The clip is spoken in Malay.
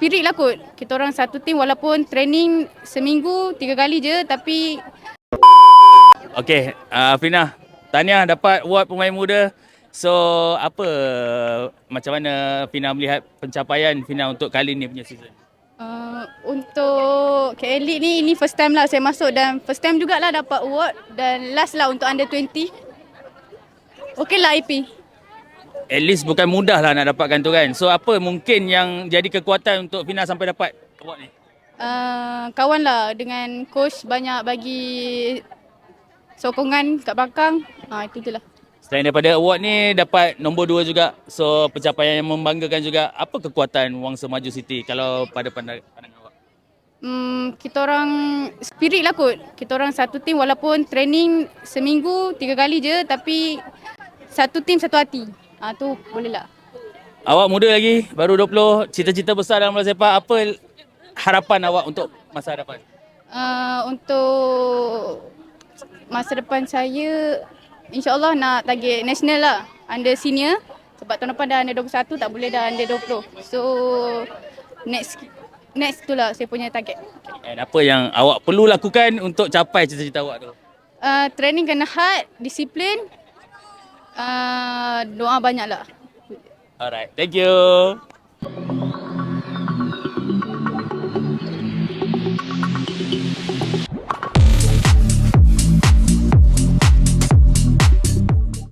spirit lah kot. Kita orang satu tim walaupun training seminggu tiga kali je tapi Okey, uh, Fina, tahniah dapat award pemain muda. So, apa macam mana Fina melihat pencapaian Fina untuk kali ni punya season? uh, untuk K-Elite ni ini first time lah saya masuk dan first time jugalah dapat award dan last lah untuk under 20. Okey lah IP. At least bukan mudah lah nak dapatkan tu kan. So, apa mungkin yang jadi kekuatan untuk Fina sampai dapat award ni? Uh, kawan lah dengan coach banyak bagi sokongan kat belakang. Ha, itu je lah. Selain daripada award ni dapat nombor dua juga. So pencapaian yang membanggakan juga. Apa kekuatan Wang Semaju City kalau pada pandang- pandangan awak? Hmm, kita orang spirit lah kot. Kita orang satu tim walaupun training seminggu tiga kali je tapi satu tim satu hati. Ha, tu boleh lah. Awak muda lagi, baru 20. Cita-cita besar dalam bola sepak. Apa harapan awak untuk masa hadapan? Uh, untuk masa depan saya insyaAllah nak target national lah under senior sebab tahun depan dah under 21 tak boleh dah under 20 so next next tu lah saya punya target And apa yang awak perlu lakukan untuk capai cita-cita awak tu? uh, training kena hard disiplin doa banyak lah Alright, thank you.